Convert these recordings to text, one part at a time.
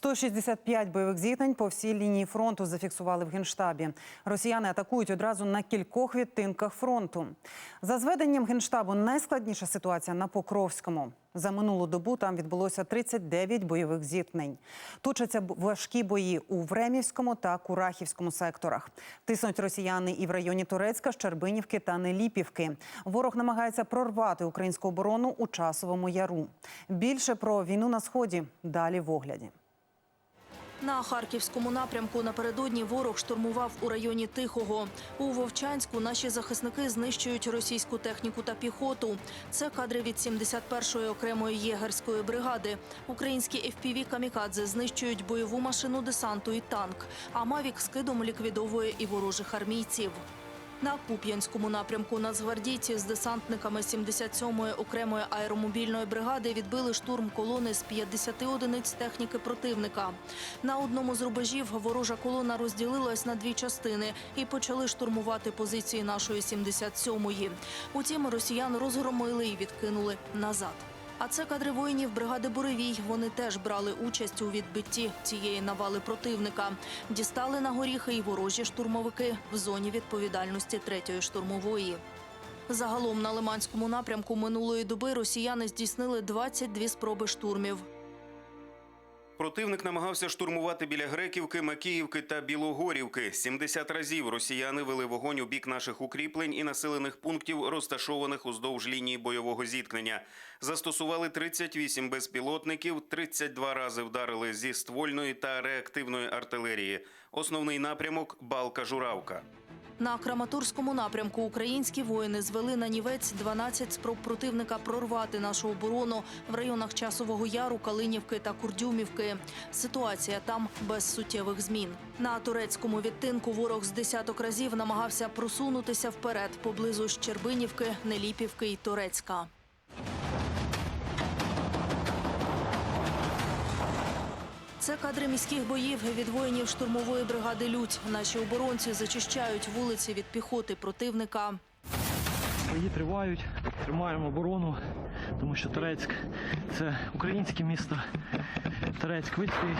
165 бойових зіткнень по всій лінії фронту зафіксували в генштабі. Росіяни атакують одразу на кількох відтинках фронту. За зведенням генштабу найскладніша ситуація на Покровському. За минулу добу там відбулося 39 бойових зіткнень. Точаться важкі бої у Времівському та Курахівському секторах. Тиснуть росіяни і в районі Турецька, Щербинівки та Неліпівки. Ворог намагається прорвати українську оборону у часовому яру. Більше про війну на сході далі в огляді. На харківському напрямку напередодні ворог штурмував у районі Тихого. У Вовчанську наші захисники знищують російську техніку та піхоту. Це кадри від 71-ї окремої єгерської бригади. Українські FPV «Камікадзе» знищують бойову машину десанту і танк. А Мавік скидом ліквідовує і ворожих армійців. На Куп'янському напрямку нацгвардійці з десантниками 77-ї окремої аеромобільної бригади відбили штурм колони з 50 одиниць техніки противника. На одному з рубежів ворожа колона розділилась на дві частини і почали штурмувати позиції нашої 77-ї. Утім, росіян розгромили і відкинули назад. А це кадри воїнів бригади Буревій. Вони теж брали участь у відбитті цієї навали противника. Дістали на горіхи і ворожі штурмовики в зоні відповідальності третьої штурмової. Загалом на Лиманському напрямку минулої доби росіяни здійснили 22 спроби штурмів. Противник намагався штурмувати біля Греківки, Макіївки та Білогорівки. 70 разів росіяни вели вогонь у бік наших укріплень і населених пунктів, розташованих уздовж лінії бойового зіткнення. Застосували 38 безпілотників, 32 рази вдарили зі ствольної та реактивної артилерії. Основний напрямок Балка-Журавка. На Краматорському напрямку українські воїни звели на нівець 12 спроб противника прорвати нашу оборону в районах Часового Яру, Калинівки та Курдюмівки. Ситуація там без суттєвих змін. На турецькому відтинку ворог з десяток разів намагався просунутися вперед поблизу Щербинівки, Неліпівки і Торецька. Це кадри міських боїв від воїнів штурмової бригади Людь. Наші оборонці зачищають вулиці від піхоти противника. Бої тривають, тримаємо оборону, тому що Турецьк це українське місто. Турецьк вистоїть,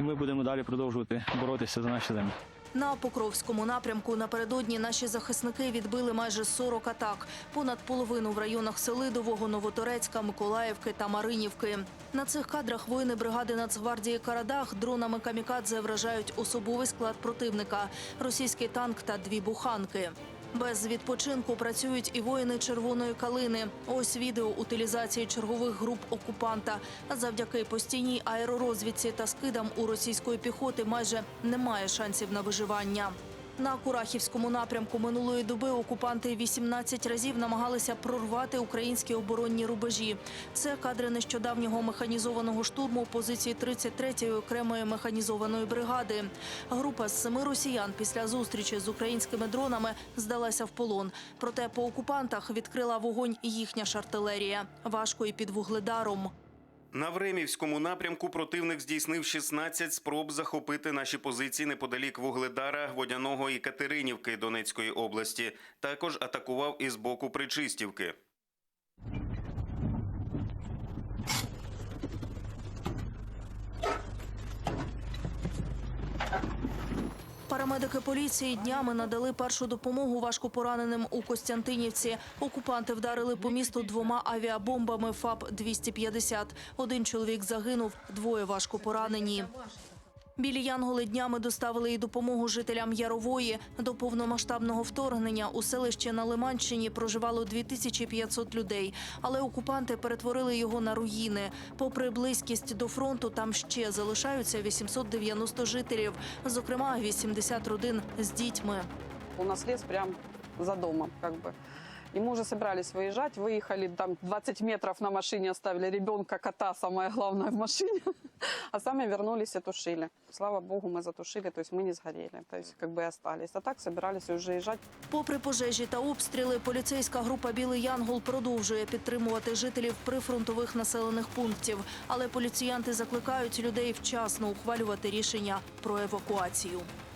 і ми будемо далі продовжувати боротися за наші землі. На Покровському напрямку напередодні наші захисники відбили майже 40 атак, понад половину в районах Селидового, Новоторецька, Миколаївки та Маринівки. На цих кадрах воїни бригади Нацгвардії Карадах дронами камікадзе вражають особовий склад противника, російський танк та дві буханки. Без відпочинку працюють і воїни червоної калини. Ось відео утилізації чергових груп окупанта. Завдяки постійній аеророзвідці та скидам у російської піхоти майже немає шансів на виживання. На Курахівському напрямку минулої доби окупанти 18 разів намагалися прорвати українські оборонні рубежі. Це кадри нещодавнього механізованого штурму позиції 33-ї окремої механізованої бригади. Група з семи росіян після зустрічі з українськими дронами здалася в полон. Проте по окупантах відкрила вогонь їхня ж артилерія. Важко і під вугледаром. На Времівському напрямку противник здійснив 16 спроб захопити наші позиції неподалік Вугледара, Водяного і Катеринівки Донецької області. Також атакував із боку Причистівки. Парамедики поліції днями надали першу допомогу важкопораненим у Костянтинівці. Окупанти вдарили по місту двома авіабомбами ФАП-250. Один чоловік загинув, двоє важко поранені. Білі Янголи днями доставили і допомогу жителям Ярової. До повномасштабного вторгнення у селищі на Лиманщині проживало 2500 людей, але окупанти перетворили його на руїни. Попри близькість до фронту, там ще залишаються 890 жителів, зокрема 80 родин з дітьми. У нас лес прям за домом, бы И мы уже собирались выезжать, выехали, там 20 метров на машине оставили ребенка, кота, самое главное в машине, а сами вернулись и тушили. Слава богу, мы затушили, то есть мы не сгорели, то есть как бы и остались. А так собирались уже езжать. Попри пожежі та обстріли, поліцейська група Білий Янгол продовжує підтримувати жителів прифронтових населених пунктів. Але поліціянти закликають людей вчасно ухвалювати рішення про евакуацію.